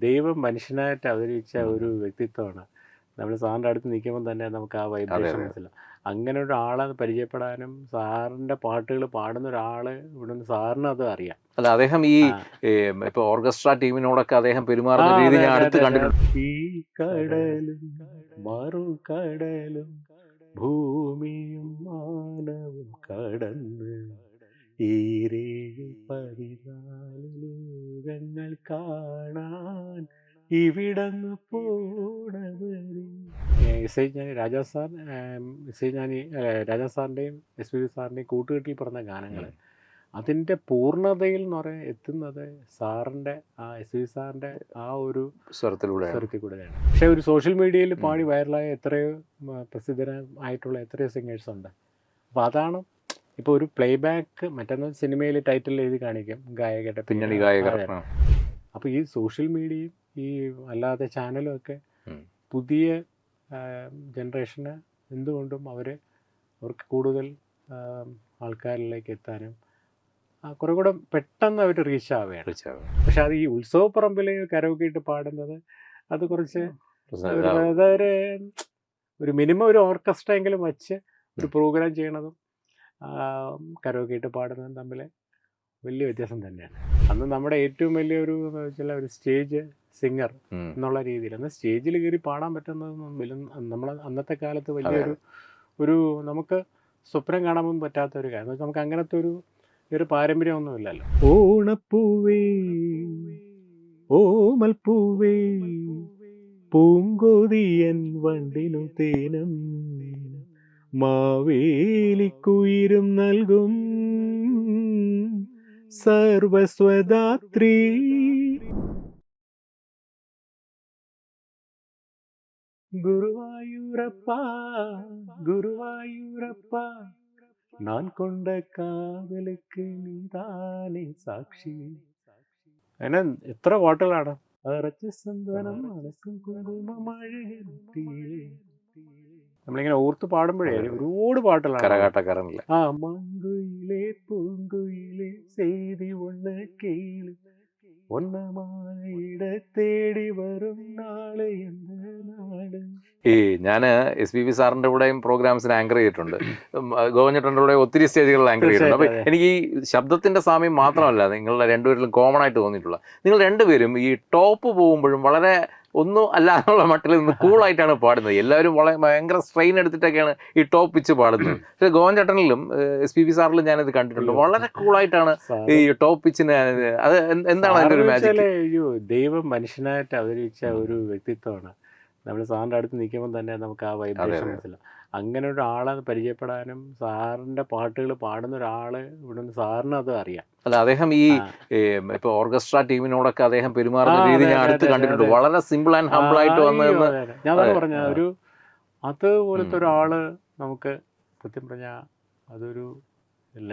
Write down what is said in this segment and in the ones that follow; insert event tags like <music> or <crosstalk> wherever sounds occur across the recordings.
ദൈവം മനുഷ്യനായിട്ട് അവതരിച്ച ഒരു വ്യക്തിത്വമാണ്. നമ്മൾ സാറിന്റെ അടുത്ത് നിൽക്കുമ്പോൾ തന്നെ നമുക്ക് ആ വൈബ്രേഷൻ. മനസ്സിലാവും. അങ്ങനെ ഒരാളെ പരിചയപ്പെടാനും സാറിന്റെ പാട്ടുകൾ പാടുന്ന ഒരാൾ ഇവിടെ നിന്ന് സാറിന് അത് അറിയാം. അല്ല അദ്ദേഹം ഈ ഇപ്പൊ ഓർക്കസ്ട്ര ടീമിനോടൊക്കെ അദ്ദേഹം പെരുമാറുന്ന രീതി ഞാൻ അടുത്ത് കണ്ടിട്ടുണ്ട്. ഈ കടലും മറുകടലും ഭൂമിയും മാനവും കടന്ന് ഈരേഴ് പതിനാല് ലോകങ്ങൾ കാണാൻ ഇവിടന്ന് പോണവരെ. എസ് ഐ ഞാൻ രാജാ സാർ എസ് ഐ ഞാൻ രാജാ സാറിന്റെയും എസ് പി സാറിന്റെയും കൂട്ടുകെട്ടിൽ പറഞ്ഞ ഗാനങ്ങൾ. അതിന്റെ പൂർണതയിൽ എന്ന് പറയാൻ എത്തുന്നത് സാറിന്റെ ആ എസ് വി സാറിന്റെ ആ ഒരു സ്വരത്തിലൂടെ സ്വരത്തിൽ കൂടെയാണ് പക്ഷേ ഒരു സോഷ്യൽ മീഡിയയിൽ പാടി വൈറലായ എത്രയോ പ്രസിദ്ധരായിട്ടുള്ള എത്രയോ സിംഗേഴ്സ് ഉണ്ട്. അപ്പോൾ അതാണ് ഇപ്പോൾ ഒരു പ്ലേ ബാക്ക് മറ്റൊന്ന് സിനിമയിൽ ടൈറ്റിൽ എഴുതി കാണിക്കും ഗായകരുടെ പിന്നണി ഗായകർ. അപ്പോൾ ഈ സോഷ്യൽ മീഡിയയും ഈ അല്ലാതെ ചാനലും ഒക്കെ പുതിയ ജനറേഷന് എന്തുകൊണ്ടും അവർ അവർക്ക് കൂടുതൽ ആൾക്കാരിലേക്ക് എത്താനും കുറെ കൂടെ പെട്ടെന്ന് അവർ റീച്ച് ആവുകയാണ്. പക്ഷെ അത് ഈ ഉത്സവപ്പറമ്പിൽ കരോക്കിയിട്ട് പാടുന്നത് അത് കുറച്ച്. അതൊരു ഒരു മിനിമം ഒരു ഓർക്കസ്ട്ര എങ്കിലും വെച്ച് ഒരു പ്രോഗ്രാം ചെയ്യണതും കരോക്കിയിട്ട് പാടുന്നതും തമ്മിൽ വലിയ വ്യത്യാസം തന്നെയാണ്. അന്ന് നമ്മുടെ ഏറ്റവും വലിയൊരു ഒരു വെച്ചാൽ ഒരു സ്റ്റേജ് സിംഗർ എന്നുള്ള രീതിയിൽ അന്ന് സ്റ്റേജിൽ കയറി പാടാൻ പറ്റുന്നത് വലിയ നമ്മൾ അന്നത്തെ കാലത്ത് വലിയൊരു ഒരു നമുക്ക് സ്വപ്നം കാണാൻ പറ്റാത്ത ഒരു കാര്യം. നമുക്ക് അങ്ങനത്തെ ഒരു ഒരു പാരമ്പര്യമൊന്നുമില്ലല്ലോ. ഓണപ്പൂവേ ഓമൽപ്പൂവേ പൂങ്കോതിയൻ വണ്ടിനു തേനം മാവേലിക്കുയിരും നൽകും. സർവസ്വദാത്രീ. ഗുരുവായൂരപ്പ ഗുരുവായൂരപ്പ നാൻ കൊണ്ട കാതലുക്ക് നീതാനേ സാക്ഷി. അങ്ങനെ എത്ര പാട്ടുകളാണ് അറച്ച സന്താനം മനസ്സും കുങ്കുമമഴകിലേ നമ്മളിങ്ങനെ ഓർത്ത് പാടുമ്പോഴേ ഒരുപാട് പാട്ടുകളാണ് കരകാട്ടക്കാരനല്ലേ. ആ മങ്കുയിലെ പൂങ്കുയിലെ ചെയ്തി ഒന്ന് കേളി. തേടി വരും നാളെ ഈ ഞാൻ എസ് പി ബി സാറിന്റെ കൂടെയും പ്രോഗ്രാംസിന് ആങ്കർ ചെയ്തിട്ടുണ്ട്. ഗോവഞ്ഞിട്ടന്റെ കൂടെ ഒത്തിരി സ്റ്റേജുകളിൽ ആങ്കർ ചെയ്തിട്ടുണ്ട്. അപ്പൊ എനിക്ക് ഈ ശബ്ദത്തിന്റെ സാമ്യം മാത്രമല്ല നിങ്ങളുടെ രണ്ടുപേരിലും കോമൺ ആയിട്ട് തോന്നിയിട്ടുള്ള. നിങ്ങൾ രണ്ടുപേരും ഈ ടോപ്പ് പോകുമ്പോഴും വളരെ ഒന്നും അല്ല എന്നുള്ള മട്ടിൽ നിന്ന് കൂളായിട്ടാണ് പാടുന്നത്. എല്ലാവരും വളരെ ഭയങ്കര സ്ട്രെയിൻ എടുത്തിട്ടൊക്കെയാണ് ഈ ടോപ്പ് പിച്ച് പാടുന്നത്. <clears throat> പക്ഷേ ഗോവൻ ചേട്ടനിലും എസ് പി ബി സാറിലും ഞാനിത് കണ്ടിട്ടുണ്ട്. വളരെ കൂളായിട്ടാണ് ഈ ടോപ്പ് പിച്ചിന് അത് എന്താണ് അതിന്റെ ഒരു മാജിക് ദൈവം മനുഷ്യനായിട്ട് അവതരിച്ച ഒരു വ്യക്തിത്വമാണ്. നമ്മൾ സാറിന്റെ അടുത്ത് നിൽക്കുമ്പോൾ തന്നെ നമുക്ക് ആ വൈബ്രേഷൻ. മനസ്സിലാവും. അങ്ങനെ ഒരാളെ പരിചയപ്പെടാനും സാറിന്റെ പാട്ടുകൾ പാടുന്ന ഒരാൾ ഇവിടെ നിന്ന് സാറിന് അത് അറിയാം. അല്ല അദ്ദേഹം ഈ. ഇപ്പൊ ഓർക്കസ്ട്ര ടീമിനോടൊക്കെ അദ്ദേഹം പെരുമാറുന്ന രീതി ഞാൻ അടുത്ത് കണ്ടിട്ടുണ്ട് വളരെ സിമ്പിൾ ആൻഡ് ഹംബിൾ ആയിട്ട് വന്നതെന്ന്. ഞാൻ പറഞ്ഞ ഒരു അതുപോലത്തെ. ഒരാൾ നമുക്ക് സത്യം പറഞ്ഞ അതൊരു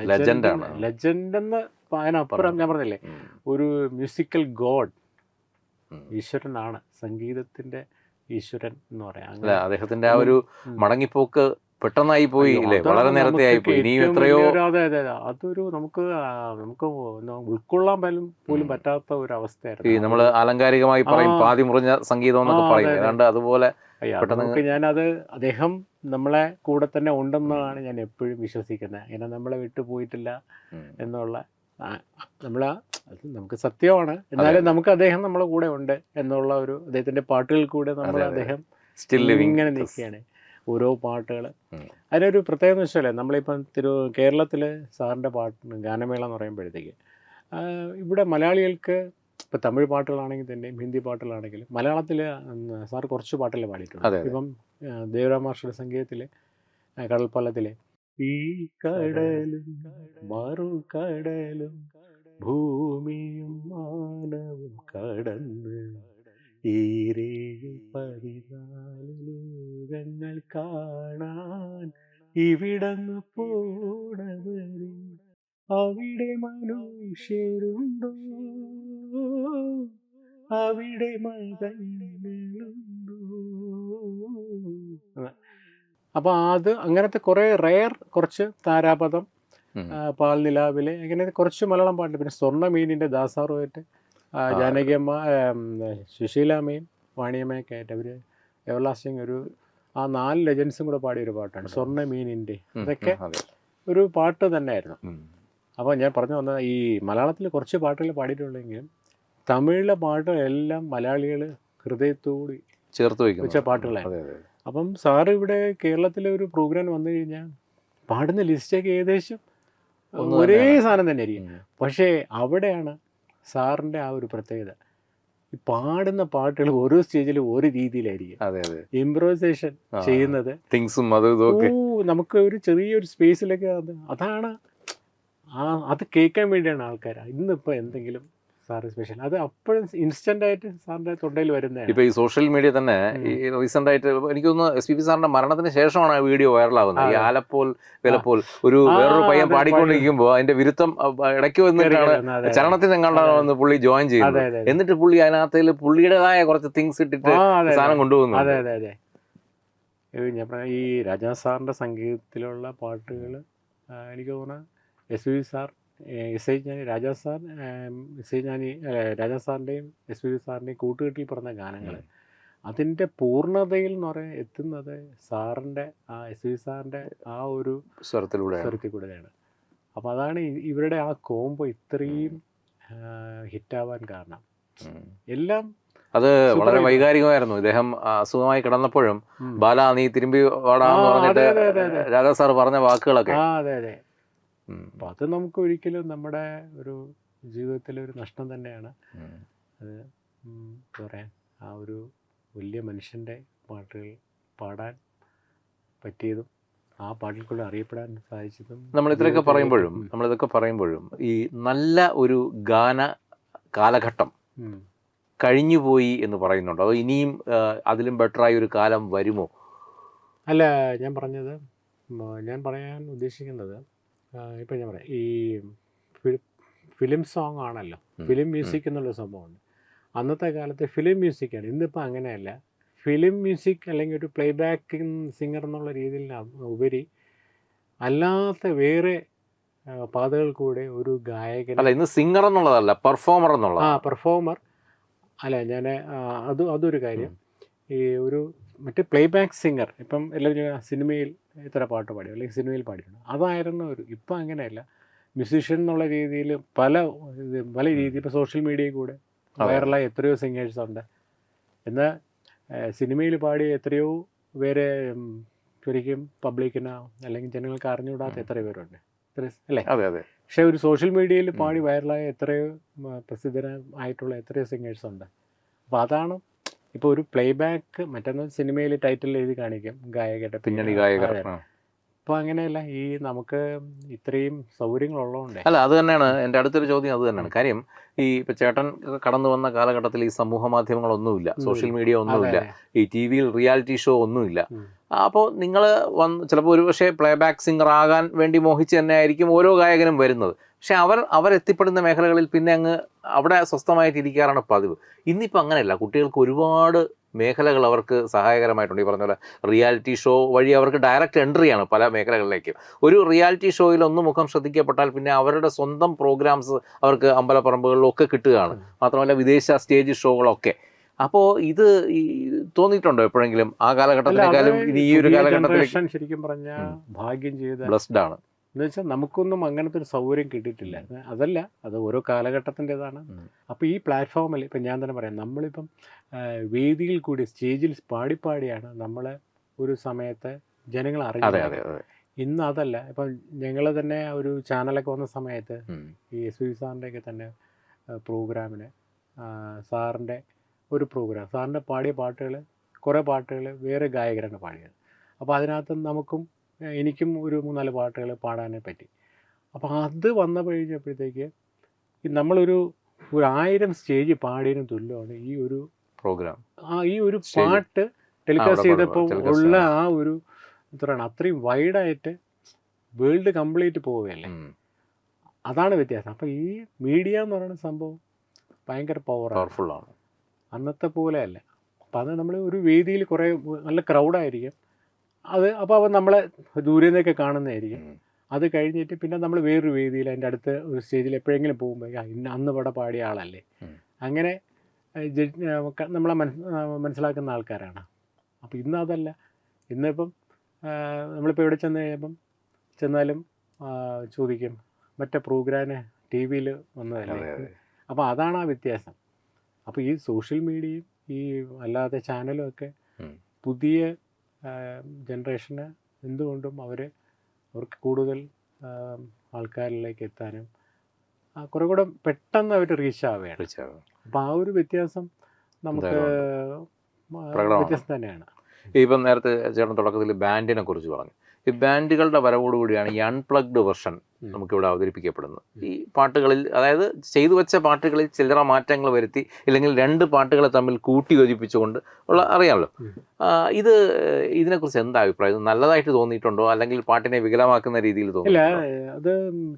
ലെജൻഡ് ആണ്. ലെജൻഡ് എന്ന് അതിനപ്പുറം ഞാൻ പറഞ്ഞില്ലേ ഒരു മ്യൂസിക്കൽ ഗോഡ്. ഈശ്വരനാണ് സംഗീതത്തിന്റെ ഈശ്വരൻ എന്ന് പറയാം അല്ല അദ്ദേഹത്തിന്റെ ആ ഒരു. മടങ്ങിപ്പോക്ക് പെട്ടെന്നായി പോയി ഇല്ലേ? വളരെ നേരത്തെ ആയി ആയിപ്പോയി ഇനിയും എത്രയോ അതെ അതെ അതെ. അതൊരു നമുക്ക് നമുക്ക് ഉൾക്കൊള്ളാൻ പോലും പോലും പറ്റാത്ത ഒരു അവസ്ഥയായിരുന്നു. ഈ നമ്മൾ ആലങ്കാരികമായി പറയും പാതി മുറിഞ്ഞ സംഗീതം എന്നൊക്കെ പറയും. ഏതാണ്ട് അതുപോലെ പെട്ടെന്ന് ഞാനത് അദ്ദേഹം നമ്മളെ കൂടെ തന്നെ ഉണ്ടെന്നാണ് ഞാൻ എപ്പോഴും വിശ്വസിക്കുന്നത്. അങ്ങനെ നമ്മളെ വിട്ടു പോയിട്ടില്ല എന്നുള്ള നമ്മൾ നമുക്ക് സത്യമാണ്. എന്നാലും നമുക്ക് അദ്ദേഹം നമ്മളെ കൂടെ ഉണ്ട് എന്നുള്ള ഒരു അദ്ദേഹത്തിന്റെ പാട്ടുകൾ കൂടെ നമ്മൾ. അദ്ദേഹം സ്റ്റിൽ ലിവിങ് ഇങ്ങനെ നിൽക്കുകയാണ്. ഓരോ പാട്ടുകൾ. അതിനൊരു പ്രത്യേകത എന്ന് വെച്ചാൽ നമ്മളിപ്പം തിരു കേരളത്തിൽ സാറിന്റെ പാട്ട് ഗാനമേള എന്ന് പറയുമ്പോഴത്തേക്ക് ഇവിടെ മലയാളികൾക്ക് ഇപ്പം തമിഴ് പാട്ടുകളാണെങ്കിൽ തന്നെയും ഹിന്ദി പാട്ടുകളാണെങ്കിലും മലയാളത്തിൽ സാർ കുറച്ച് പാട്ടുകൾ പാടിയിട്ടുണ്ട്. ഇപ്പം ദേവരാമാർഷയുടെ സംഗീതത്തിൽ കടൽപ്പാലത്തിലെ ഈ കടലും മറു കടലും ഭൂമിയും മാനവും കടന്ന് ഈരേഴ് പതിനാല് ലോകങ്ങൾ കാണാൻ ഇവിടന്ന് പോണവരെ അവിടെ മനുഷ്യരുണ്ടോ? അവിടെ മൃഗങ്ങളുണ്ടോ? അപ്പൊ അത് അങ്ങനത്തെ കുറെ റെയർ കുറച്ച് താരാപഥം പാൽനിലാവിലെ അങ്ങനെ കുറച്ച് മലയാളം പാട്ട് പിന്നെ സ്വർണ മീനിന്റെ ദാസാറുമായിട്ട് ജാനകിയമ്മ സുശീലാമ്മയും വാണിയമ്മയൊക്കെ ആയിട്ട് അവർ എവർലാസ്റ്റിംഗ് ഒരു ആ നാല് ലെജൻസും കൂടെ പാടിയ ഒരു പാട്ടാണ് സ്വർണ മീനിന്റെ അതൊക്കെ. ഒരു പാട്ട് തന്നെയായിരുന്നു. ആയിരുന്നു അപ്പോൾ ഞാൻ പറഞ്ഞു വന്ന ഈ മലയാളത്തിൽ കുറച്ച് പാട്ടുകൾ പാടിയിട്ടുള്ളെങ്കിലും തമിഴിലെ പാട്ടുകളെല്ലാം മലയാളികൾ ഹൃദയത്തോട് ചേർത്ത് വെച്ച പാട്ടുകളാണ് അപ്പം സാറ് ഇവിടെ കേരളത്തിലെ ഒരു പ്രോഗ്രാം വന്നു കഴിഞ്ഞാൽ പാടുന്ന ലിസ്റ്റൊക്കെ ഏകദേശം ഒരേ. സാധനം തന്നെയായിരിക്കും. ആയിരിക്കും പക്ഷേ അവിടെയാണ് സാറിന്റെ ആ ഒരു പ്രത്യേകത. ഈ പാടുന്ന പാട്ടുകൾ ഓരോ സ്റ്റേജിലും ഓരോ രീതിയിലായിരിക്കും. അതെ അതെ. ഇംപ്രോവൈസേഷൻ. ചെയ്യുന്നത്. തിങ്സും അതും ഇതൊക്കെ നമുക്ക് ഒരു ചെറിയൊരു സ്പേസിലൊക്കെ അത് അതാണ് ആ അത് കേൾക്കാൻ വേണ്ടിയാണ് ആൾക്കാർ ഇന്നിപ്പോൾ എന്തെങ്കിലും സാറ് സ്പെഷ്യൽ അത് അപ്പോഴും ഇൻസ്റ്റന്റ് ആയിട്ട് സാറിന്റെ തൊണ്ടയിൽ വരുന്നത് ഇപ്പൊ ഈ സോഷ്യൽ മീഡിയ തന്നെ ഈ റീസെന്റ് ആയിട്ട് എനിക്ക് തോന്നുന്നു എസ് പി പി സാറിന്റെ മരണത്തിന് ശേഷമാണ് ആ വീഡിയോ വൈറലാകുന്നത് ഈ ആലപ്പോൾ വിലപ്പോൾ ഒരു വേറൊരു പയ്യൻ പാടിക്കൊണ്ടിരിക്കുമ്പോൾ അതിന്റെ വിരുദ്ധം ഇടയ്ക്ക് വന്നിട്ടാണ് ചരണത്തിൽ അതെ. വന്ന് പുള്ളി ജോയിൻ ചെയ്യുന്നത്. എന്നിട്ട് പുള്ളി അതിനകത്തിൽ പുള്ളിയുടേതായ കുറച്ച് തിങ്സ് ഇട്ടിട്ട് സാധനം. കൊണ്ടുപോകുന്നു അതെ അതെ അതെ. ഞാൻ പറഞ്ഞ ഈ രാജാ സാറിന്റെ സംഗീതത്തിലുള്ള പാട്ടുകൾ എനിക്ക് തോന്നുന്നു S V sir S I ഞാനി രാജാ സാർ എസ് ഐ ഞാനി രാജാ സാറിന്റെയും എസ് വി സാറിന്റെയും കൂട്ടുകെട്ടിൽ പറഞ്ഞ ഗാനങ്ങൾ അതിന്റെ പൂർണതയിൽ എന്ന് പറയാൻ എത്തുന്നത് സാറിന്റെ ആ എസ് പി സാറിന്റെ ആ ഒരു സ്വരത്തിലൂടെ സ്വരത്തിൽ കൂടെയാണ് അപ്പോൾ അതാണ് ഇവരുടെ ആ കോംബോ ഇത്രയും ഹിറ്റാവാൻ കാരണം. എല്ലാം അത് വളരെ വൈകാരികമായിരുന്നു. ഇദ്ദേഹം അസുഖമായി കിടന്നപ്പോഴും ബാലാ നീ തിരുമ്പി വാടാന്ന് പറഞ്ഞിട്ട്. രാജാ സാർ പറഞ്ഞ വാക്കുകളൊക്കെ. അപ്പോൾ അത് നമുക്ക് ഒരിക്കലും നമ്മുടെ ഒരു ജീവിതത്തിലെ ഒരു നഷ്ടം തന്നെയാണ്. അത് പറയാം എന്താ പറയുക ആ ഒരു വലിയ മനുഷ്യന്റെ പാട്ടുകൾ പാടാൻ പറ്റിയതും ആ പാട്ടിൽ കൂടെ അറിയപ്പെടാൻ സാധിച്ചതും നമ്മൾ ഇത്രയൊക്കെ പറയുമ്പോഴും നമ്മൾ ഇതൊക്കെ പറയുമ്പോഴും ഈ നല്ല ഒരു ഗാന കാലഘട്ടം. കഴിഞ്ഞുപോയി എന്ന് പറയുന്നുണ്ട്? അതോ ഇനിയും അതിലും ബെറ്ററായ ഒരു കാലം വരുമോ? അല്ല ഞാൻ പറഞ്ഞത് ഞാൻ പറയാൻ ഉദ്ദേശിക്കുന്നത് ഇപ്പം ഞാൻ പറയാം. ഈ ഫിലിം സോങ് ആണല്ലോ. ഫിലിം മ്യൂസിക് എന്നുള്ള സംഭവമുണ്ട്. അന്നത്തെ കാലത്ത് ഫിലിം മ്യൂസിക്കാണ് ഇന്നിപ്പോൾ അങ്ങനെയല്ല. ഫിലിം മ്യൂസിക് അല്ലെങ്കിൽ ഒരു പ്ലേ ബാക്ക് സിംഗർ എന്നുള്ള രീതിയിൽ ഉപരി അല്ലാത്ത വേറെ പാതകൾ കൂടെ ഒരു ഗായകൻ അല്ല ഇന്ന് സിംഗർ എന്നുള്ളതല്ല പെർഫോമർ ആ പെർഫോമർ അല്ല ഞാൻ അത് അതൊരു കാര്യം. ഈ ഒരു മറ്റേ പ്ലേ ബാക്ക് സിംഗർ ഇപ്പം എല്ലാവരും സിനിമയിൽ ഇത്ര പാട്ട് പാടി അല്ലെങ്കിൽ സിനിമയിൽ പാടിയിട്ടുണ്ട്. അതായിരുന്നു ഒരു ഇപ്പം അങ്ങനെയല്ല. മ്യൂസീഷ്യൻ എന്നുള്ള രീതിയിൽ പല പല രീതിയിൽ ഇപ്പോൾ സോഷ്യൽ മീഡിയയിൽ കൂടെ വൈറലായി എത്രയോ സിംഗേഴ്സ് ഉണ്ട്. എന്നാൽ സിനിമയിൽ പാടിയ എത്രയോ പേരെ ശരിക്കും പബ്ലിക്കിനോ അല്ലെങ്കിൽ ജനങ്ങൾക്ക് അറിഞ്ഞുകൂടാത്ത എത്ര പേരുണ്ട്. അല്ലേ? അതെ അതെ. പക്ഷെ ഒരു സോഷ്യൽ മീഡിയയിൽ പാടി വൈറലായ എത്രയോ പ്രസിദ്ധനായിട്ടുള്ള എത്രയോ സിംഗേഴ്സ് ഉണ്ട്. അപ്പോൾ അതാണ് ഇപ്പോൾ ഒരു പ്ലേ ബാക്ക് മറ്റൊന്ന് സിനിമയിൽ ടൈറ്റിൽ എഴുതി കാണിക്കും ഗായകരുടെ പിന്നണി ഗായകർ. അപ്പോൾ അങ്ങനെയല്ല ഈ നമുക്ക് ഇത്രയും സൗകര്യങ്ങളുള്ളതുകൊണ്ട് അല്ല അത് തന്നെയാണ് എന്റെ അടുത്തൊരു ചോദ്യം അത് തന്നെയാണ്. കാര്യം ഈ ഇപ്പൊ ചേട്ടൻ കടന്നു വന്ന കാലഘട്ടത്തിൽ ഈ സമൂഹ മാധ്യമങ്ങളൊന്നുമില്ല സോഷ്യൽ മീഡിയ ഒന്നുമില്ല ഈ ടി വിയിൽ റിയാലിറ്റി ഷോ ഒന്നുമില്ല. അപ്പോൾ നിങ്ങൾ വന്ന് ചിലപ്പോൾ ഒരുപക്ഷെ പ്ലേ ബാക്ക് സിംഗർ ആകാൻ വേണ്ടി മോഹിച്ച് തന്നെ ആയിരിക്കും ഓരോ ഗായകനും വരുന്നത്. പക്ഷെ അവർ എത്തിപ്പെടുന്ന മേഖലകളിൽ പിന്നെ അങ്ങ് അവിടെ സ്വസ്ഥമായിട്ട് ഇരിക്കാറാണ് പതിവ്. ഇന്നിപ്പോൾ അങ്ങനെയല്ല. കുട്ടികൾക്ക് ഒരുപാട് മേഖലകൾ അവർക്ക് സഹായകരമായിട്ടുണ്ട്. ഈ പറഞ്ഞ പോലെ റിയാലിറ്റി ഷോ വഴി അവർക്ക് ഡയറക്റ്റ് എൻട്രി ആണ് പല മേഖലകളിലേക്ക്. ഒരു റിയാലിറ്റി ഷോയിൽ ഒന്ന് മുഖം ശ്രദ്ധിക്കപ്പെട്ടാൽ പിന്നെ അവരുടെ സ്വന്തം പ്രോഗ്രാംസ് അവർക്ക് അമ്പലപ്പറമ്പുകളിലൊക്കെ കിട്ടുകയാണ്. മാത്രമല്ല വിദേശ സ്റ്റേജ് ഷോകളൊക്കെ. അപ്പോൾ ഇത് ഈ തോന്നിയിട്ടുണ്ടോ എപ്പോഴെങ്കിലും? ആ കാലഘട്ടത്തിനേക്കാളും ഇനി ഈ ഒരു കാലഘട്ടത്തിലേക്ക് ശരിക്കും പറഞ്ഞാൽ ഭാഗ്യം ചെയ്ത ബ്ലസ്ഡ് ആണ്. എന്ന് വെച്ചാൽ നമുക്കൊന്നും അങ്ങനത്തെ ഒരു സൗകര്യം കിട്ടിയിട്ടില്ല. അതല്ല അത് ഓരോ കാലഘട്ടത്തിന്റെതാണ്. അപ്പോൾ ഈ പ്ലാറ്റ്ഫോമിൽ ഇപ്പം ഞാൻ തന്നെ പറയാം നമ്മളിപ്പം വേദിയിൽ കൂടി സ്റ്റേജിൽ പാടിപ്പാടിയാണ് നമ്മളെ ഒരു സമയത്ത് ജനങ്ങൾ അതെ ഇന്ന് അതല്ല ഇപ്പം ഞങ്ങൾ തന്നെ ഒരു ചാനലൊക്കെ വന്ന സമയത്ത് ഈ എസ് വി സാറിന്റെയൊക്കെ തന്നെ പ്രോഗ്രാമിന് സാറിന്റെ ഒരു പ്രോഗ്രാം സാറിന്റെ പാടിയ പാട്ടുകൾ കുറേ പാട്ടുകൾ വേറെ ഗായകരാണ് പാടിയത്. അപ്പോൾ അതിനകത്ത് നമുക്കും എനിക്കും ഒരു മൂന്നാൽ പാട്ടുകൾ പാടാനേ പറ്റി. അപ്പോൾ അത് വന്നു കഴിഞ്ഞപ്പോഴത്തേക്ക് നമ്മളൊരു ഒരു ആയിരം സ്റ്റേജ് പാടിയതിന് തുല്യമാണ് ഈ ഒരു പ്രോഗ്രാം. ആ ഈ ഒരു. പാട്ട് ടെലികാസ്റ്റ് ചെയ്തപ്പോൾ ഉള്ള ആ. ഒരു എത്രയാണ് അത്രയും വൈഡായിട്ട് വേൾഡ് കംപ്ലീറ്റ് പോവുകയല്ലേ? അതാണ് വ്യത്യാസം. അപ്പം ഈ മീഡിയ എന്ന് പറയുന്ന സംഭവം ഭയങ്കര പവറാണ് പവർഫുൾ ആണ്. അന്നത്തെ പോലെ അല്ല. അപ്പം അത് നമ്മൾ ഒരു വേദിയിൽ കുറേ നല്ല ക്രൗഡായിരിക്കും അത് അപ്പോൾ അവൻ നമ്മളെ ദൂരെ നിന്നൊക്കെ കാണുന്നതായിരിക്കും അത് കഴിഞ്ഞിട്ട് പിന്നെ നമ്മൾ വേറൊരു വേദിയിൽ അതിന്റെ അടുത്ത് ഒരു സ്റ്റേജിൽ എപ്പോഴെങ്കിലും പോകുമ്പോൾ ഇന്ന് അന്ന് ഇവിടെ പാടിയ ആളല്ലേ? അങ്ങനെ നമ്മളെ മനസ്സിലാക്കുന്ന ആൾക്കാരാണ്. അപ്പോൾ ഇന്ന് അതല്ല. ഇന്നിപ്പം നമ്മളിപ്പോൾ എവിടെ ചെന്ന് കഴിയുമ്പം ചെന്നാലും ചോദിക്കും മറ്റേ പ്രോഗ്രാമിന് ടി വിയിൽ വന്നതല്ലേ അപ്പോൾ അതാണ് ആ വ്യത്യാസം. അപ്പോൾ ഈ സോഷ്യൽ മീഡിയയും ഈ അല്ലാതെ ചാനലും ഒക്കെ പുതിയ ജനറേഷന് എന്തുകൊണ്ടും അവർ അവർക്ക് കൂടുതൽ ആൾക്കാരിലേക്ക് എത്താനും കുറേ കൂടെ പെട്ടെന്ന് അവർ റീച്ച് ആവുകയാണ് അപ്പോൾ ആ ഒരു വ്യത്യാസം നമുക്ക് വ്യത്യാസം തന്നെയാണ്. ഇപ്പം നേരത്തെ ചേട്ടൻ തുടക്കത്തിൽ ബാൻഡിനെ കുറിച്ച് പറഞ്ഞു. ഈ ബാൻഡുകളുടെ വരവോടുകൂടിയാണ് ഈ അൺപ്ലഗ്ഡ് വെർഷൻ. നമുക്കിവിടെ അവതരിപ്പിക്കപ്പെടുന്നത്. ഈ പാട്ടുകളിൽ അതായത് ചെയ്തു വെച്ച പാട്ടുകളിൽ ചില്ലറ മാറ്റങ്ങൾ വരുത്തി ഇല്ലെങ്കിൽ രണ്ട് പാട്ടുകളെ തമ്മിൽ കൂട്ടി യോജിപ്പിച്ചുകൊണ്ട് ഉള്ള അറിയാമല്ലോ. ഇത് ഇതിനെക്കുറിച്ച് എന്താ അഭിപ്രായം? നല്ലതായിട്ട് തോന്നിയിട്ടുണ്ടോ? അല്ലെങ്കിൽ പാട്ടിനെ വികലമാക്കുന്ന രീതിയിൽ അല്ല അത്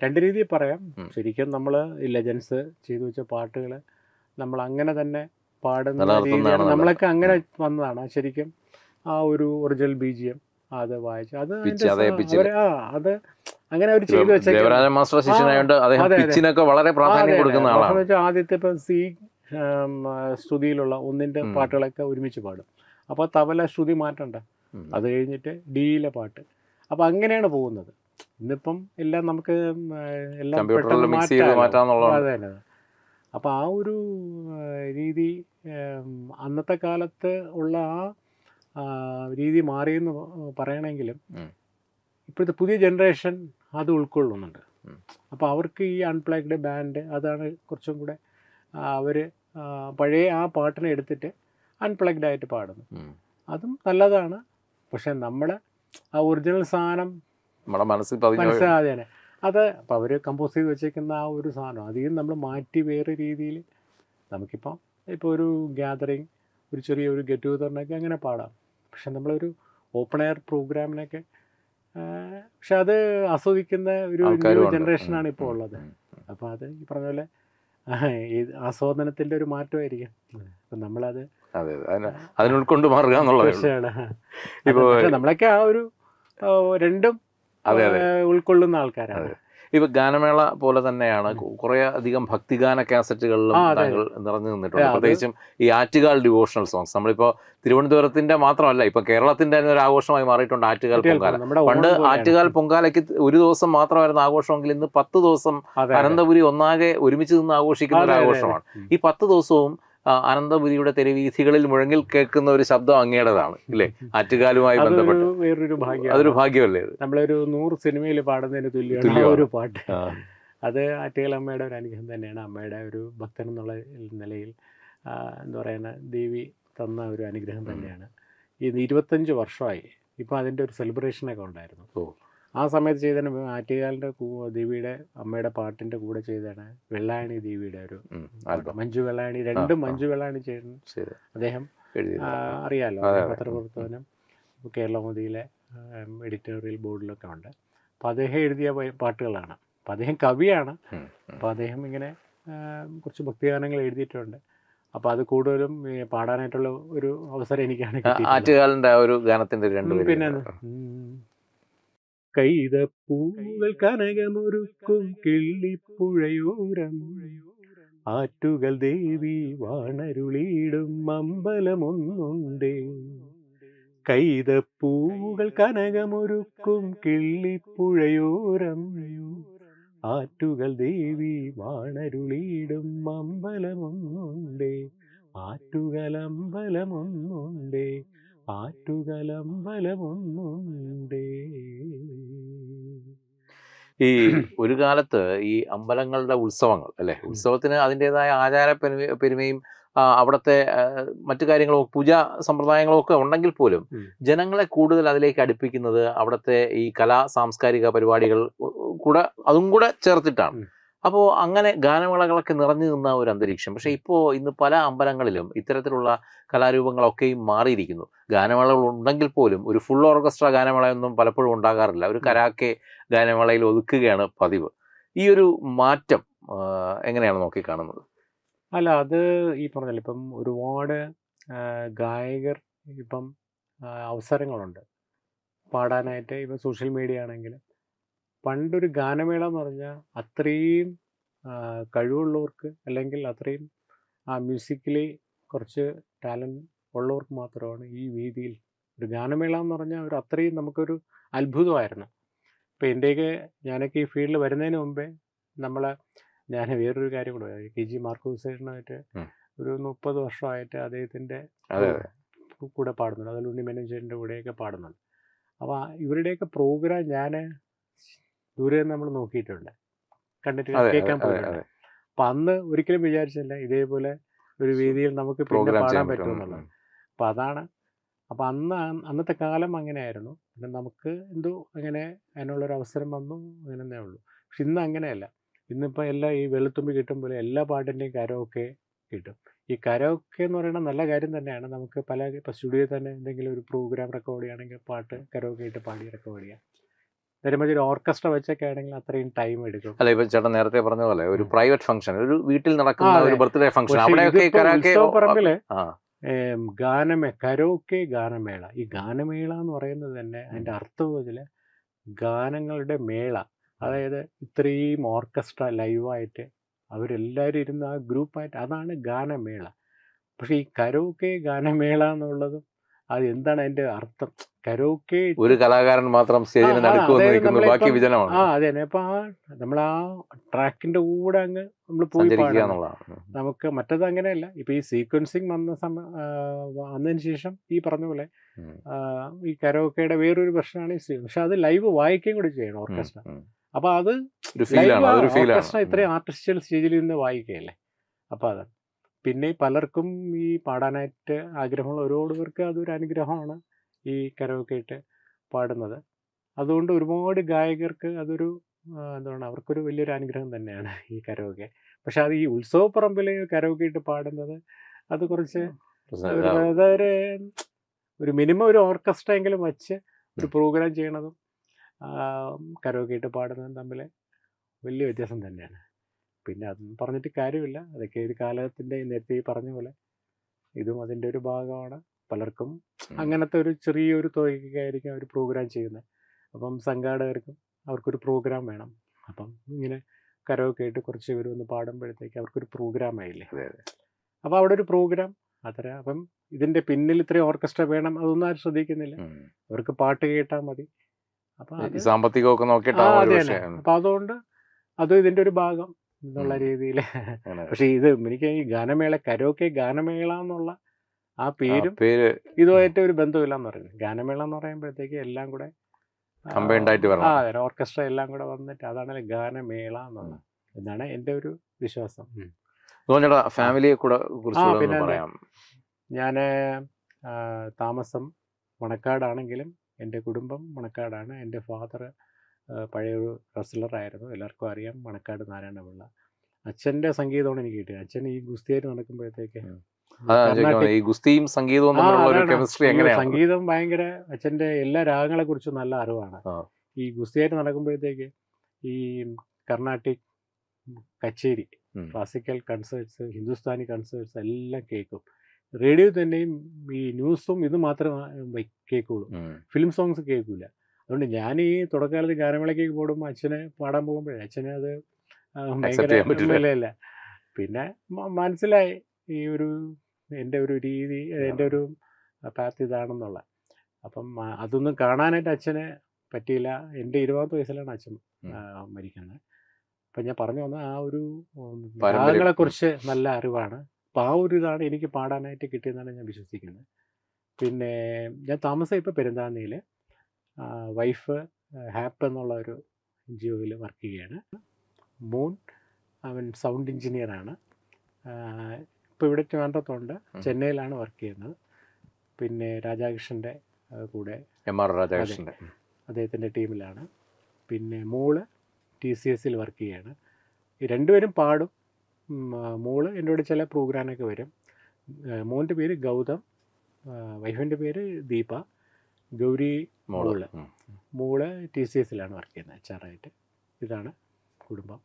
രണ്ട് രീതിയിൽ പറയാം. ശരിക്കും നമ്മൾ ഈ ലെജൻസ് ചെയ്തു വെച്ച പാട്ടുകൾ നമ്മൾ അങ്ങനെ തന്നെ പാടുന്ന നമ്മളൊക്കെ അങ്ങനെ വന്നതാണ്. ശരിക്കും ആ ഒരു ഒറിജിനൽ ബി ജി എം അത് വായിച്ചു. അത് അതേ അങ്ങനെ അവർ ചെയ്തു വെച്ചേക്കാം മാസ്റ്റർ അദ്ദേഹം. പിച്ചിനൊക്കെ വളരെ പ്രാധാന്യം കൊടുക്കുന്ന ആളാണ്. ആദ്യത്തെ ഇപ്പം സി സ്തുതിയിലുള്ള ശ്രുതിയിലുള്ള ഒന്നിന്റെ പാട്ടുകളൊക്കെ ഒരുമിച്ച് പാടും. അപ്പോൾ തവല ശ്രുതി മാറ്റണ്ട. അത് കഴിഞ്ഞിട്ട് ഡിയിലെ പാട്ട്. അപ്പോൾ അങ്ങനെയാണ് പോകുന്നത്. ഇന്നിപ്പം എല്ലാം നമുക്ക് എല്ലാം പെട്ടെന്ന്. അതെ തന്നെ അപ്പോൾ ആ ഒരു രീതി അന്നത്തെ കാലത്ത് ഉള്ള ആ, രീതി മാറിയെന്ന് പറയണമെങ്കിലും ഇപ്പോഴത്തെ പുതിയ ജനറേഷൻ അത് ഉൾക്കൊള്ളുന്നുണ്ട്. അപ്പോൾ അവർക്ക് ഈ അൺപ്ലഗ്ഡ് ബാൻഡ് അതാണ് കുറച്ചും കൂടെ അവർ പഴയ ആ പാട്ടിനെ എടുത്തിട്ട് അൺപ്ലഗ്ഡ് ആയിട്ട് പാടുന്നു. അതും നല്ലതാണ്. പക്ഷെ നമ്മുടെ ആ ഒറിജിനൽ സാധനം നമ്മുടെ മനസ്സിൽ മനസ്സിലാതെ തന്നെ. അത് അപ്പോൾ അവർ കമ്പോസ് ചെയ്ത് വെച്ചേക്കുന്ന ആ ഒരു സാധനം അധികം നമ്മൾ മാറ്റി വേറെ രീതിയിൽ നമുക്കിപ്പം ഇപ്പോൾ ഒരു ഗ്യാതറിങ് ഒരു ചെറിയ ഒരു ഗെറ്റ് ടുഗദറിനൊക്കെ അങ്ങനെ പാടാം. പക്ഷെ നമ്മളൊരു ഓപ്പൺ എയർ പ്രോഗ്രാമിനൊക്കെ പക്ഷെ അത് ആസ്വദിക്കുന്ന ഒരു ന്യൂ. ജനറേഷനാണ് ഇപ്പോൾ ഉള്ളത്. അപ്പോൾ അത് ഈ പറഞ്ഞ പോലെ ആസ്വാദനത്തിന്റെ ഒരു മാറ്റമായിരിക്കും. അപ്പം നമ്മളത് അതെ അതെ. അതിന് ഉൾക്കൊണ്ട് മാറുക എന്നുള്ളത് തീർച്ചയാണ് നമ്മളൊക്കെ ആ ഒരു രണ്ടും. ഉൾക്കൊള്ളുന്ന ആൾക്കാരാണ്. ഇപ്പൊ ഗാനമേള പോലെ തന്നെയാണ്. കുറെ അധികം ഭക്തിഗാന കാസറ്റുകളിലും താങ്കൾ നിറഞ്ഞു നിന്നിട്ടുണ്ട്. പ്രത്യേകിച്ചും ഈ ആറ്റുകാൽ ഡിവോഷണൽ സോങ്സ് നമ്മളിപ്പോ തിരുവനന്തപുരത്തിന്റെ മാത്രമല്ല ഇപ്പൊ കേരളത്തിന്റെ തന്നെ ഒരു ആഘോഷമായി മാറിയിട്ടുണ്ട് ആറ്റുകാൽ പൊങ്കാല. പണ്ട് ആറ്റുകാൽ പൊങ്കാലയ്ക്ക് ഒരു ദിവസം മാത്രമായിരുന്നു ആഘോഷമെങ്കിൽ ഇന്ന് പത്ത് ദിവസം. അനന്തപുരി ഒന്നാകെ ഒരുമിച്ച് നിന്ന് ആഘോഷിക്കുന്ന ഒരു ആഘോഷമാണ്. ഈ പത്ത് ദിവസവും അനന്തപുരിയുടെ തെരുവീഥികളിൽ മുഴങ്ങിൽ കേൾക്കുന്ന ഒരു ശബ്ദം അങ്ങയുടേതാണ് ഇല്ലേ? ആറ്റുകാലുമായി ബന്ധപ്പെട്ട്. വേറൊരു ഭാഗ്യം അതൊരു ഭാഗ്യമല്ലേ നമ്മളൊരു നൂറ് സിനിമയിൽ പാടുന്നതിന് തുല്യമാണ് ഒരു പാട്ട്. അത് ആറ്റുകാലമ്മയുടെ ഒരു അനുഗ്രഹം തന്നെയാണ്. അമ്മയുടെ ഒരു ഭക്തൻ എന്നുള്ള നിലയിൽ എന്താ പറയുന്ന ദേവി തന്ന ഒരു അനുഗ്രഹം. തന്നെയാണ്. ഇത് ഇരുപത്തഞ്ച് വർഷമായി. ഇപ്പോൾ അതിന്റെ ഒരു സെലിബ്രേഷനൊക്കെ ഉണ്ടായിരുന്നു. ഓ. ആ സമയത്ത് ചെയ്തതാണ് ആറ്റുകാലിന്റെ ദേവിയുടെ അമ്മയുടെ പാട്ടിന്റെ കൂടെ ചെയ്തതാണ് വെള്ളായണി ദേവിയുടെ ഒരു മഞ്ജു വെള്ളായണി രണ്ടും മഞ്ജു വെള്ളായണി ചെയ്യണം അദ്ദേഹം അറിയാലോ. പത്രപ്രവർത്തനം കേരള കേരളമതിയിലെ എഡിറ്റോറിയൽ ബോർഡിലൊക്കെ ഉണ്ട്. അപ്പോൾ അദ്ദേഹം എഴുതിയ പാട്ടുകളാണ്. അപ്പോൾ അദ്ദേഹം കവിയാണ്. അപ്പോൾ അദ്ദേഹം ഇങ്ങനെ കുറച്ച് ഭക്തിഗാനങ്ങൾ എഴുതിയിട്ടുണ്ട്. അപ്പോൾ അത് കൂടുതലും പാടാനായിട്ടുള്ള ഒരു അവസരം എനിക്കാണ് ആറ്റുകാലിന്റെ ഒരു ഗാനത്തിന്റെ രണ്ട് ഉം, കൈതപ്പൂവൽ കനകമൊരുക്കും കിള്ളിപ്പുഴയോരം. ആറ്റുകൾ ദേവി വാണരുളിയിടും അമ്പലമൊന്നുണ്ടേ. കൈതപ്പൂവൽ കനകമൊരുക്കും കിള്ളിപ്പുഴയോരം. ആറ്റുകൾ ദേവി വാണരുളിയിടും അമ്പലമൊന്നുണ്ടേ. ആറ്റുകലമ്പലമൊന്നുണ്ടേ ആറ്റുകലമ്പലമൊന്നുണ്ടേ ഈ ഒരു കാലത്ത് ഈ അമ്പലങ്ങളുടെ ഉത്സവങ്ങൾ അല്ലെ? ഉത്സവത്തിന് അതിന്റെതായ ആചാര പെരുമ- പെരുമയും അവിടുത്തെ മറ്റു കാര്യങ്ങളും പൂജാ സമ്പ്രദായങ്ങളും ഒക്കെ ഉണ്ടെങ്കിൽ പോലും ജനങ്ങളെ കൂടുതൽ അതിലേക്ക് അടുപ്പിക്കുന്നത് അവിടുത്തെ ഈ കലാ സാംസ്കാരിക പരിപാടികൾ കൂടെ അതും കൂടെ ചേർത്തിട്ടാണ്. അപ്പോൾ അങ്ങനെ ഗാനമേളകളൊക്കെ നിറഞ്ഞു നിന്ന ഒരു അന്തരീക്ഷം. പക്ഷേ ഇപ്പോൾ ഇന്ന് പല അമ്പലങ്ങളിലും ഇത്തരത്തിലുള്ള കലാരൂപങ്ങളൊക്കെയും മാറിയിരിക്കുന്നു. ഗാനമേളകൾ ഉണ്ടെങ്കിൽ പോലും ഒരു ഫുൾ ഓർക്കസ്ട്ര ഗാനമേളയൊന്നും പലപ്പോഴും ഉണ്ടാകാറില്ല. ഒരു കരാക്കെ ഗാനമേളയിൽ ഒതുക്കുകയാണ് പതിവ്. ഈ ഒരു മാറ്റം എങ്ങനെയാണ് നോക്കി കാണുന്നത്? അല്ല അത് ഈ പറഞ്ഞല്ലോ ഇപ്പം ഒരുപാട് ഗായകർ ഇപ്പം അവസരങ്ങളുണ്ട്. പാടാനായിട്ട് ഇപ്പം സോഷ്യൽ മീഡിയ ആണെങ്കിൽ പണ്ടൊരു ഗാനമേള എന്ന് പറഞ്ഞാൽ അത്രയും കഴിവുള്ളവർക്ക് അല്ലെങ്കിൽ അത്രയും ആ മ്യൂസിക്കലി കുറച്ച് ടാലന്റ് ഉള്ളവർക്ക് മാത്രമാണ് ഈ വേദിയിൽ ഒരു ഗാനമേള എന്ന് പറഞ്ഞാൽ ഒരു അത്രയും നമുക്കൊരു അത്ഭുതമായിരുന്നു ഇപ്പോൾ എന്റെയൊക്കെ ഞാനൊക്കെ ഈ ഫീൽഡിൽ വരുന്നതിന് മുമ്പേ നമ്മളെ ഞാൻ വേറൊരു കാര്യം കൂടെ. കെ ജി മാർക്കോസേഷനായിട്ട്. ഒരു മുപ്പത് വർഷമായിട്ട് അദ്ദേഹത്തിന്റെ കൂടെ പാടുന്നുണ്ട് അതിൽ ഉണ്ണി മാനേജറിന്റെ കൂടെയൊക്കെ പാടുന്നുണ്ട് അപ്പോൾ ഇവരുടെയൊക്കെ പ്രോഗ്രാം ഞാൻ ദൂരെ നമ്മൾ നോക്കിയിട്ടുണ്ട്. കണ്ടിട്ട് കേൾക്കാൻ പോയിട്ടുണ്ട്. അപ്പൊ അന്ന് ഒരിക്കലും വിചാരിച്ചില്ല ഇതേപോലെ ഒരു വേദിയിൽ നമുക്ക് പിന്നെ പാടാൻ പറ്റുമെന്നുള്ളത് അപ്പൊ അതാണ്. അപ്പൊ അന്ന് അന്നത്തെ കാലം അങ്ങനെയായിരുന്നു. പിന്നെ നമുക്ക് എന്തോ അങ്ങനെ അതിനുള്ളൊരു അവസരം വന്നു അങ്ങനെ ഉള്ളൂ. പക്ഷെ ഇന്ന് അങ്ങനെയല്ല. ഇന്നിപ്പോൾ എല്ലാ ഈ വെളുത്തുമ്പി കിട്ടുമ്പോൾ എല്ലാ പാട്ടിന്റെയും കരമൊക്കെ കിട്ടും. ഈ കരമൊക്കെ എന്ന് പറയുന്നത് നല്ല കാര്യം തന്നെയാണ്. നമുക്ക് പല ഇപ്പോൾ സ്റ്റുഡിയോയിൽ തന്നെ എന്തെങ്കിലും ഒരു പ്രോഗ്രാം റെക്കോർഡ് ചെയ്യുകയാണെങ്കിൽ പാട്ട് കരമൊക്കെ ആയിട്ട് പാടി റെക്കോർഡ് ചെയ്യാം. നേരെ ഒരു ഓർക്കസ്ട്ര വെച്ചൊക്കെ ആണെങ്കിൽ അത്രയും ടൈം എടുക്കും. അല്ല ഇപ്പൊ ചേട്ടൻ നേരത്തെ പറഞ്ഞ പോലെ ഒരു പ്രൈവറ്റ് ഫംഗ്ഷൻ ഒരു വീട്ടിൽ നടക്കുന്ന ഒരു ബർത്ത്ഡേ ഫംഗ്ഷൻ പറമ്പിൽ അവിടെയൊക്കെ ഗാനമേ കരോക്കെ ഗാനമേള. ഈ ഗാനമേള എന്ന് പറയുന്നത് തന്നെ അതിന്റെ അർത്ഥം വെച്ചാൽ ഗാനങ്ങളുടെ മേള. അതായത് ഇത്രയും ഓർക്കസ്ട്ര ലൈവായിട്ട് അവരെല്ലാവരും ഇരുന്ന് ആ ഗ്രൂപ്പായിട്ട് അതാണ് ഗാനമേള. പക്ഷേ ഈ കരോക്കെ ഗാനമേള എന്നുള്ളതും അത് എന്താണ് അതിന്റെ അർത്ഥം? കരോക്കെ ഒരു കലാകാരൻ മാത്രം ബാക്കി വിജനമാണ്. ആ അതെ തന്നെ അപ്പൊ ആ നമ്മൾ ആ ട്രാക്കിന്റെ കൂടെ അങ്ങ് നമ്മൾ പോയി നമുക്ക് മറ്റത് അങ്ങനെയല്ല. ഇപ്പൊ ഈ സീക്വൻസിങ് വന്ന സമ വന്നതിന് ശേഷം ഈ പറഞ്ഞ പോലെ ഈ കരോക്കയുടെ വേറൊരു പ്രശ്നമാണ് ഈ പക്ഷെ അത് ലൈവ് വായിക്കുകയും കൂടി ചെയ്യണം ഓർക്കസ്ട്ര. അപ്പൊ അത് ഓർക്കസ്ട്ര ഇത്രയും ആർട്ടിസ്റ്റുകൾ സ്റ്റേജിൽ നിന്ന് വായിക്കുകയല്ലേ? അപ്പൊ അതാണ്. പിന്നെ പലർക്കും ഈ പാടാനായിട്ട് ആഗ്രഹമുള്ള ഒരുപാട് പേർക്ക് അതൊരു അനുഗ്രഹമാണ് ഈ കരോക്കെ ഇട്ട് പാടുന്നത്. അതുകൊണ്ട് ഒരുപാട് ഗായകർക്ക് അതൊരു എന്താണ് അവർക്കൊരു വലിയൊരു അനുഗ്രഹം തന്നെയാണ് ഈ കരോക്കെ പക്ഷെ അത് ഈ ഉത്സവപ്പറമ്പിൽ കരോക്കെ ഇട്ട് പാടുന്നത് അത് കുറച്ച് അതൊരു ഒരു മിനിമം ഒരു ഓർക്കസ്ട്ര എങ്കിലും വച്ച് ഒരു പ്രോഗ്രാം ചെയ്യണതും കരോക്കെ ഇട്ട് പാടുന്നതും തമ്മിൽ വലിയ വ്യത്യാസം തന്നെയാണ്. പിന്നെ അതൊന്നും പറഞ്ഞിട്ട് കാര്യമില്ല. അതൊക്കെ ഒരു കാലത്തിന്റെ നേരത്തെ ഈ പറഞ്ഞ പോലെ. ഇതും അതിന്റെ ഒരു ഭാഗമാണ്. പലർക്കും അങ്ങനത്തെ ഒരു ചെറിയൊരു തുകയ്ക്കായിരിക്കും അവർ പ്രോഗ്രാം ചെയ്യുന്നത്. അപ്പം സംഘാടകർക്കും അവർക്കൊരു പ്രോഗ്രാം വേണം. അപ്പം ഇങ്ങനെ കരോക്കെ ആയിട്ട് കുറച്ച് പേര് വന്ന് പാടുമ്പോഴത്തേക്ക് അവർക്കൊരു പ്രോഗ്രാം ആയില്ലേ? അതെ, അതെ. അപ്പോൾ അവിടെ ഒരു പ്രോഗ്രാം അത്ര. അപ്പം ഇതിന്റെ പിന്നിൽ ഇത്രയും ഓർക്കസ്ട്ര വേണം അതൊന്നും ആരും ശ്രദ്ധിക്കുന്നില്ല. അവർക്ക് പാട്ട് കേട്ടാൽ മതി. അപ്പം സാമ്പത്തികമൊക്കെ പക്ഷേ അപ്പം അതുകൊണ്ട് അതും ഇതിന്റെ ഒരു ഭാഗം. എന്നുള്ള. രീതിയിൽ പക്ഷെ ഇത് എനിക്ക് ഈ ഗാനമേള കരോക്കെ ഗാനമേള എന്നുള്ള ആ പേരും പേര് ഇതുമായിട്ട് ഒരു ബന്ധമില്ലെന്ന് പറയുന്നത് ഗാനമേള എന്ന് പറയുമ്പോഴത്തേക്ക് എല്ലാം കൂടെ ആ, ആയിട്ട് ഓർക്കസ്ട്ര എല്ലാം കൂടെ വന്നിട്ട് അതാണ് ഗാനമേള എന്നുള്ളത്. എന്നാണ് എന്റെ ഒരു വിശ്വാസം. ഫാമിലിയെ കൂടെ പിന്നെ? പറയാം. ഞാൻ താമസം മണക്കാടാണെങ്കിലും എന്റെ കുടുംബം മണക്കാടാണ്. എന്റെ ഫാദർ പഴയൊരു റെസ്ലറായിരുന്നു. എല്ലാവർക്കും അറിയാം. മണക്കാട് നാരായണപിള്ള. അച്ഛന്റെ സംഗീതമാണ് എനിക്ക് കിട്ടിയത്. അച്ഛൻ ഈ ഗുസ്തിയായിട്ട് നടക്കുമ്പോഴത്തേക്ക് ഈ ഗുസ്തിയും സംഗീതവും ഒരു കെമിസ്ട്രി എങ്ങനെയാണ്? സംഗീതം ഭയങ്കര അച്ഛന്റെ എല്ലാ രാഗങ്ങളെ കുറിച്ചും നല്ല അറിവാണ്. ഈ ഗുസ്തിയായിട്ട് നടക്കുമ്പോഴത്തേക്ക് ഈ കർണാട്ടിക് കച്ചേരി ക്ലാസിക്കൽ കൺസേർട്സ് ഹിന്ദുസ്ഥാനി കൺസേർട്സ് എല്ലാം കേൾക്കും. റേഡിയോ തന്നെയും ഈ ന്യൂസും ഇത് മാത്രമേ കേൾക്കുള്ളൂ. ഫിലിം സോങ്സ് കേൾക്കില്ല അതുകൊണ്ട് ഞാൻ ഈ തുടക്കകാലത്ത് ഗാനമേളയ്ക്ക് പോടുമ്പോൾ അച്ഛനെ പാടാൻ പോകുമ്പോഴേ അച്ഛനെ അത് ഭയങ്കര പിന്നെ മനസ്സിലായി ഈ ഒരു എന്റെ ഒരു രീതി എന്റെ ഒരു പാത്ത് ഇതാണെന്നുള്ള. അപ്പം അതൊന്നും കാണാനായിട്ട് അച്ഛനെ പറ്റിയില്ല. എന്റെ ഇരുപത് വയസ്സിലാണ് അച്ഛൻ മരിക്കുന്നത് അപ്പം ഞാൻ പറഞ്ഞു വന്ന ആ ഒരു ഭാഗങ്ങളെക്കുറിച്ച് നല്ല അറിവാണ്. അപ്പം ആ ഒരു ഇതാണ് എനിക്ക് പാടാനായിട്ട് കിട്ടിയതെന്നാണ് ഞാൻ വിശ്വസിക്കുന്നത്. പിന്നെ ഞാൻ താമസം ഇപ്പോൾ പെരുന്താന്നിയിൽ വൈഫ് ഹാപ്പ് എന്നുള്ള ഒരു എൻ ജി ഒയിൽ വർക്ക് ചെയ്യുകയാണ്. മൂൺ അവൻ സൗണ്ട് എഞ്ചിനീയറാണ് ഇപ്പോൾ ഇവിടെ ട്രിവാൻഡ്രത്തുണ്ട്. ചെന്നൈയിലാണ് വർക്ക് ചെയ്യുന്നത്. പിന്നെ രാധാകൃഷ്ണന്റെ കൂടെ എം ആർ രാജാകൃഷ്ണന്റെ. അദ്ദേഹത്തിന്റെ ടീമിലാണ്. പിന്നെ മോൾ ടി സി എസിൽ വർക്ക് ചെയ്യുകയാണ്. രണ്ടുപേരും പാടും. മൂൾ എന്റെ കൂടെ ചില പ്രോഗ്രാമൊക്കെ വരും. മോന്റെ പേര് ഗൗതം വൈഫിന്റെ പേര് ദീപ. ഗൗരി മോൾ. മോൾ. ടി സി എസിലാണ് വർക്ക് ചെയ്യുന്നത് എച്ച് ആറായിട്ട് ഇതാണ് കുടുംബം.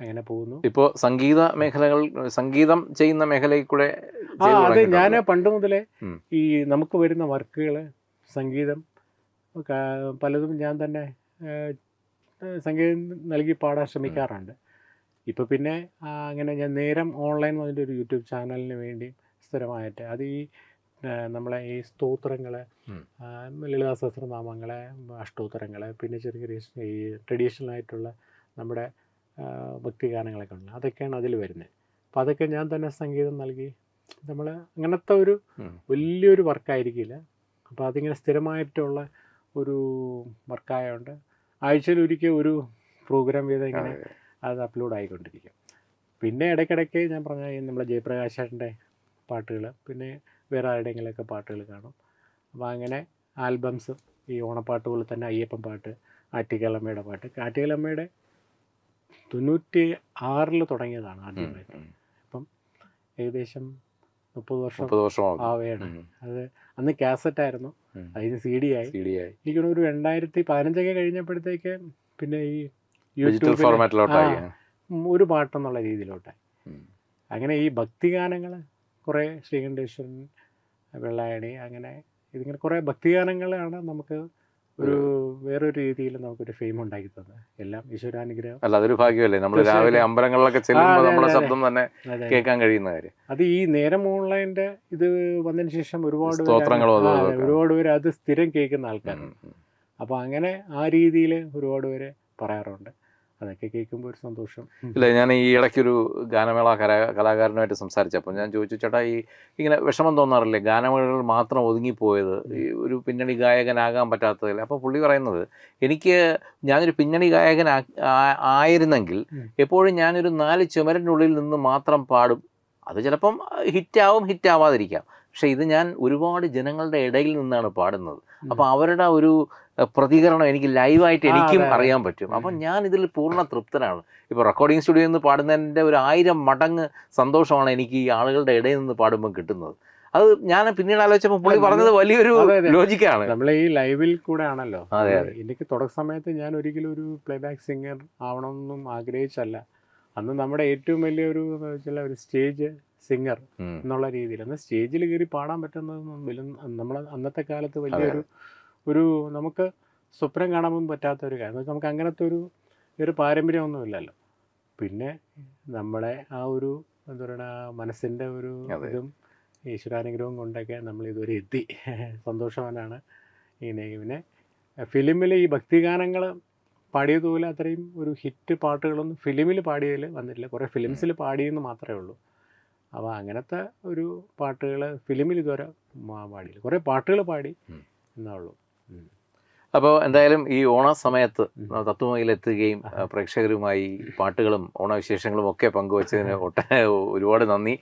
അങ്ങനെ പോകുന്നു. ഇപ്പോൾ സംഗീത മേഖലകൾ സംഗീതം ചെയ്യുന്ന മേഖലയിൽ കൂടെ ആ അതെ ഞാൻ പണ്ട് മുതലേ ഈ നമുക്ക് വരുന്ന വർക്കുകൾ സംഗീതം പലതും ഞാൻ തന്നെ സംഗീതം നൽകി പാടാൻ ശ്രമിക്കാറുണ്ട്. ഇപ്പോൾ പിന്നെ അങ്ങനെ ഞാൻ നേരം ഓൺലൈൻ വന്നിട്ട് ഒരു യൂട്യൂബ് ചാനലിന് വേണ്ടി സ്ഥിരമായിട്ട്. അത് ഈ നമ്മളെ ഈ സ്തോത്രങ്ങൾ. ലളിതാ സഹസ്രനാമങ്ങൾ അഷ്ടോത്തരങ്ങൾ പിന്നെ ചെറിയ ചെറിയ ഈ ട്രഡീഷണൽ ആയിട്ടുള്ള നമ്മുടെ ഭക്തിഗാനങ്ങളൊക്കെ ഉണ്ട്. അതൊക്കെയാണ് അതിൽ വരുന്നത്. അപ്പോൾ അതൊക്കെ ഞാൻ തന്നെ സംഗീതം നൽകി. നമ്മൾ അങ്ങനത്തെ ഒരു. വലിയൊരു വർക്കായിരിക്കില്ല. അപ്പോൾ അതിങ്ങനെ സ്ഥിരമായിട്ടുള്ള ഒരു വർക്കായതുകൊണ്ട് ആഴ്ചയിൽ ഒരിക്കൽ ഒരു പ്രോഗ്രാം ചെയ്ത് ഇങ്ങനെ അത്. അപ്ലോഡ് ആയിക്കൊണ്ടിരിക്കും. പിന്നെ ഇടയ്ക്കിടയ്ക്ക് ഞാൻ പറഞ്ഞ നമ്മുടെ നമ്മളെ ജയപ്രകാശേട്ടന്റെ പാട്ടുകൾ പിന്നെ വേറെ ആരുടെയെങ്കിലുമൊക്കെ പാട്ടുകൾ കാണും. അപ്പോൾ അങ്ങനെ ആൽബംസ് ഈ ഓണപ്പാട്ട് പോലെ തന്നെ അയ്യപ്പൻ പാട്ട് ആറ്റുകാലമ്മയുടെ പാട്ട്. ആറ്റുകാലമ്മയുടെ തൊണ്ണൂറ്റി ആറിൽ തുടങ്ങിയതാണ് ആദ്യമായിട്ട് അപ്പം ഏകദേശം മുപ്പത് വർഷം മുപ്പത് ആവുകയാണ്. അത് അന്ന് കാസറ്റ് ആയിരുന്നു. അതിന് സി ഡി ആയി എനിക്ക് ഒരു രണ്ടായിരത്തി പതിനഞ്ചൊക്കെ കഴിഞ്ഞപ്പോഴത്തേക്ക് പിന്നെ ഈ യൂട്യൂബ്. ഒരു പാട്ടെന്നുള്ള രീതിയിലോട്ടായി. അങ്ങനെ ഈ ഭക്തിഗാനങ്ങൾ കുറേ ശ്രീകണ്ഠേശ്വരൻ വെള്ളായണി അങ്ങനെ ഇതിങ്ങനെ കുറേ ഭക്തിഗാനങ്ങളാണ് നമുക്ക് ഒരു വേറൊരു രീതിയിൽ നമുക്കൊരു ഫെയിം ഉണ്ടാക്കി തന്നത് എല്ലാം ഈശ്വരാനുഗ്രഹം. അല്ല അതൊരു ഭാഗ്യമല്ലേ? നമ്മൾ രാവിലെ അമ്പലങ്ങളിലൊക്കെ ചെല്ലുമ്പോൾ നമ്മുടെ ശബ്ദം തന്നെ കേൾക്കാൻ കഴിയുന്ന കാര്യം. അത് ഈ നേരം ഓൺലൈന്റെ ഇത് വന്നതിന് ശേഷം ഒരുപാട്. ഒരുപാട് പേര് അത് സ്ഥിരം കേൾക്കുന്ന ആൾക്കാരുണ്ട്. ഉം. അപ്പോൾ അങ്ങനെ ആ രീതിയിൽ ഒരുപാട് പേര് പറയാറുണ്ട്. അതൊക്കെ കേൾക്കുമ്പോൾ ഒരു സന്തോഷം. ഇല്ല ഞാൻ ഈ ഇടയ്ക്കൊരു ഗാനമേള കലാ കലാകാരനുമായിട്ട് സംസാരിച്ചപ്പോൾ ഞാൻ ചോദിച്ചു ചേട്ടാ ഈ ഇങ്ങനെ വിഷമം തോന്നാറില്ലേ? ഗാനമേളകൾ മാത്രം ഒതുങ്ങിപ്പോയത്. ഈ ഒരു പിന്നണി ഗായകനാകാൻ പറ്റാത്തതിൽ അപ്പോൾ പുള്ളി പറയുന്നത് എനിക്ക് ഞാനൊരു പിന്നണി ഗായകൻ ആയിരുന്നെങ്കിൽ. എപ്പോഴും ഞാനൊരു നാല് ചുമരിനുള്ളിൽ നിന്ന് മാത്രം പാടും. അത് ചിലപ്പം ഹിറ്റാവും ഹിറ്റാവാതിരിക്കാം. പക്ഷേ ഇത് ഞാൻ ഒരുപാട് ജനങ്ങളുടെ ഇടയിൽ നിന്നാണ് പാടുന്നത്. അപ്പോൾ അവരുടെ ഒരു പ്രതികരണം എനിക്ക് ലൈവായിട്ട് എനിക്കും. അറിയാൻ പറ്റും. അപ്പം ഞാൻ ഇതിൽ പൂർണ തൃപ്തനാണ്. ഇപ്പോൾ റെക്കോർഡിംഗ് സ്റ്റുഡിയോയിൽ നിന്ന് പാടുന്നതിന്റെ ഒരു ആയിരം മടങ്ങ് സന്തോഷമാണ് എനിക്ക് ഈ ആളുകളുടെ ഇടയിൽ നിന്ന് പാടുമ്പോൾ കിട്ടുന്നത്. അത് ഞാൻ പിന്നീട് ആലോചിച്ചപ്പോൾ പുള്ളി പറഞ്ഞത് വലിയൊരു. ലോജിക്കാണ് നമ്മൾ ഈ ലൈവിൽ കൂടെ ആണല്ലോ. അതെ, എനിക്ക് തുടക്ക സമയത്ത് ഞാൻ ഒരിക്കലും ഒരു പ്ലേബാക്ക് സിംഗർ ആവണമെന്നും ആഗ്രഹിച്ചല്ല. അന്ന് നമ്മുടെ ഏറ്റവും വലിയ ഒരു വെച്ചാൽ ഒരു സ്റ്റേജ് സിംഗർ എന്നുള്ള രീതിയിൽ. അന്ന് സ്റ്റേജിൽ കയറി പാടാൻ പറ്റുന്നത് നമ്മൾ അന്നത്തെ കാലത്ത് വലിയൊരു ഒരു നമുക്ക് സ്വപ്നം കാണാൻ പറ്റാത്ത ഒരു കാര്യം. നമുക്ക് അങ്ങനത്തെ ഒരു ഒരു പാരമ്പര്യമൊന്നുമില്ലല്ലോ. പിന്നെ നമ്മളെ ആ ഒരു എന്താ പറയുക മനസ്സിന്റെ ഒരു. ഇതും ഈശ്വരാനുഗ്രഹവും കൊണ്ടൊക്കെ നമ്മൾ ഇതുവരെ എത്തി. സന്തോഷവാനാണ് ഇങ്ങനെ. പിന്നെ ഫിലിമിൽ ഈ ഭക്തിഗാനങ്ങൾ പാടിയതുപോലെ അത്രയും ഒരു ഹിറ്റ് പാട്ടുകളൊന്നും ഫിലിമിൽ പാടിയതിൽ വന്നിട്ടില്ല. കുറേ ഫിലിംസിൽ പാടിയെന്ന് മാത്രമേ ഉള്ളൂ. അപ്പോൾ അങ്ങനത്തെ ഒരു പാട്ടുകൾ ഫിലിമിൽ ഇതുവരെ പാടിയില്ല. കുറേ പാട്ടുകൾ പാടി ഉം. അപ്പോൾ എന്തായാലും ഈ ഓണ സമയത്ത്. തത്വമയിലെത്തുകയും പ്രേക്ഷകരുമായി പാട്ടുകളും ഓണവിശേഷങ്ങളും ഒക്കെ പങ്കുവച്ചതിന് ഒട്ട ഒരുപാട് നന്ദി.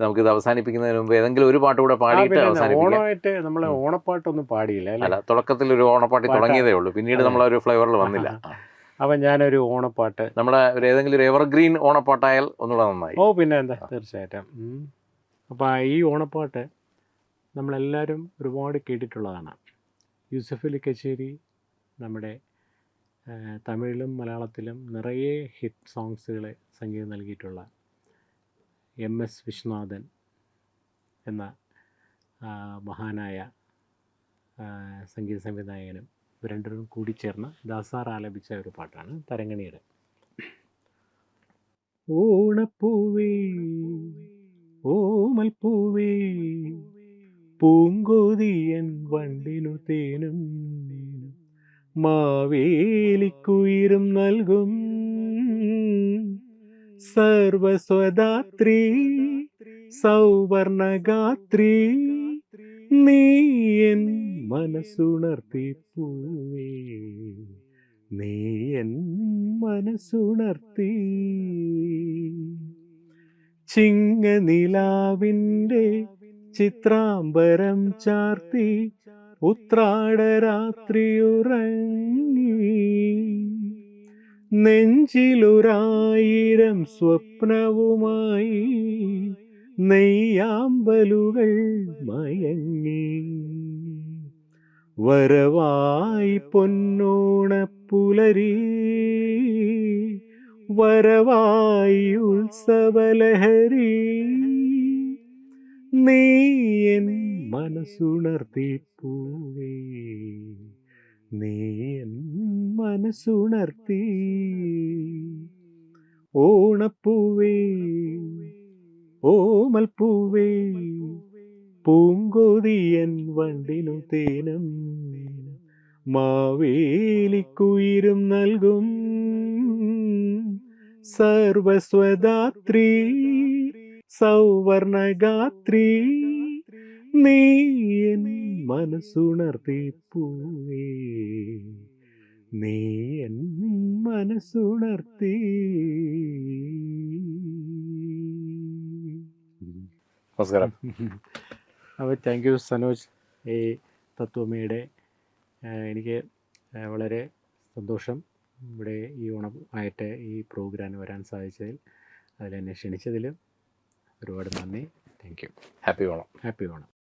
നമുക്കിത് അവസാനിപ്പിക്കുന്നതിന് മുമ്പ് ഏതെങ്കിലും ഒരു പാട്ട് കൂടെ പാടിയിട്ട് ഓണമായിട്ട് നമ്മൾ ഓണപ്പാട്ടൊന്നും പാടിയില്ല അല്ലേ? തുടക്കത്തിൽ ഒരു ഓണപ്പാട്ടി പാട്ട്. തുടങ്ങിയതേ ഉള്ളൂ. പിന്നീട്. നമ്മൾ ഒരു ഫ്ലേവറിൽ വന്നില്ല. അപ്പം ഞാനൊരു ഓണപ്പാട്ട്. നമ്മുടെ ഒരു ഏതെങ്കിലും ഒരു എവർഗ്രീൻ ഓണപ്പാട്ടായാൽ ഒന്നുകൂടെ നന്നായി. ഓ പിന്നെ എന്താ തീർച്ചയായിട്ടും. അപ്പം ഈ ഓണപ്പാട്ട് നമ്മളെല്ലാവരും ഒരുപാട് കേട്ടിട്ടുള്ളതാണ്. യൂസഫ് അലി കച്ചേരി നമ്മുടെ തമിഴിലും മലയാളത്തിലും നിറയെ ഹിറ്റ് സോങ്സുകൾ സംഗീതം നൽകിയിട്ടുള്ള എം എസ് വിശ്വനാഥൻ എന്ന മഹാനായ സംഗീത സംവിധായകനും ഇവർ കൂടി ചേർന്ന് ദാസാർ ആലപിച്ച ഒരു പാട്ടാണ് തരങ്ങണിയുടെ ഓണപ്പൂവേ ഓമൽപ്പൂവേ പൂവേ പൂങ്കോതിയൻ വണ്ടിനു തേനും മാവേലിക്കുയിരും നൽകും. സർവസ്വദാത്രി സൗവർണഗാത്രി നീയൻ മനസ്സുണർത്തി പൂവേ നീയൻ മനസ്സുണർത്തി. ചിങ്ങനിലാവിന്റെ ചിത്രാംബരം ചാർത്തി ഉത്രാടരാത്രിയുറങ്ങി. നെഞ്ചിലൊരായിരം സ്വപ്നവുമായി നെയ്യാമ്പലുകൾ മയങ്ങി. വരവായി പൊന്നോണപ്പുലരി വരവായി ഉത്സവലഹരി നീ എൻ മനസ്സുണർത്തി പൂവേ നീ എൻ മനസ്സുണർത്തി ഓണപ്പൂവേ ഓമൽപ്പൂവേ പൂവേ പൂങ്കോതിയൻ വണ്ടിനു തേനം മാവേലിക്കുയിരും നൽകും സർവസ്വദാത്രി സൗവർണഗാത്രി നീ എൻ മനസ്സുണർത്തി പൂവേ നീ എൻ മനസ്സുണർത്തി. നമസ്കാരം. അപ്പോൾ താങ്ക് യു സനോജ് ഈ തത്വമയുടെ എനിക്ക് വളരെ സന്തോഷം ഇവിടെ ഈ ഓണം ആയിട്ട് ഈ പ്രോഗ്രാമിന് വരാൻ സാധിച്ചതിൽ അതിലെന്നെ ക്ഷണിച്ചതിൽ ഒരുപാട് നന്ദി. Thank you happy Onam. Happy Onam.